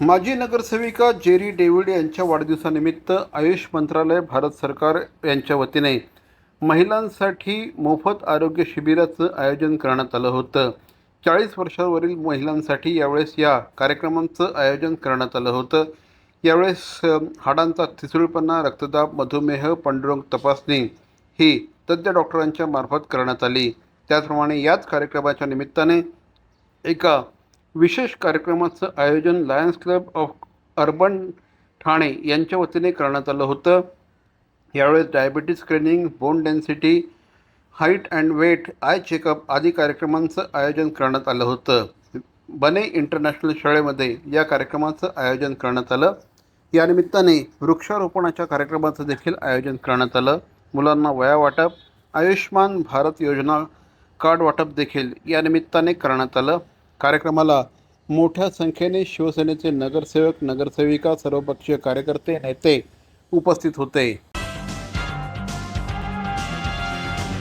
माजी नगरसेविका Jerry David यांच्या वाढदिवसानिमित्त आयुष मंत्रालय भारत सरकार यांच्या वतीने महिलांसाठी मोफत आरोग्य शिबिराचं आयोजन करण्यात आलं होतं. चाळीस वर्षावरील महिलांसाठी यावेळेस या कार्यक्रमाचं आयोजन करण्यात आलं होतं. यावेळेस हाडांचा ठिसूळपणा रक्तदाब मधुमेह पांडुरंग तपासणी ही तज्ज्ञ डॉक्टरांच्या मार्फत करण्यात आली. त्याचप्रमाणे याच कार्यक्रमाच्या निमित्ताने एका विशेष कार्यक्रमाचं आयोजन lions club of urban Thane यांच्या वतीने करण्यात आलं होतं. यावेळेस diabetes screening bone density height and weight eye checkup आदी कार्यक्रमांचं आयोजन करण्यात आलं होतं. बने इंटरनॅशनल शाळेमध्ये या कार्यक्रमाचं आयोजन करण्यात आलं. या निमित्ताने वृक्षारोपणाच्या कार्यक्रमाचं देखील आयोजन करण्यात आलं. मुलांना वया वाटप आयुष्मान भारत योजना कार्ड वाटप देखील या निमित्ताने करण्यात आलं. कार्यक्रमाला मोठ्या संख्येने शिवसेनेचे नगरसेवक नगरसेविका सर्वपक्षीय कार्यकर्ते नेते उपस्थित होते.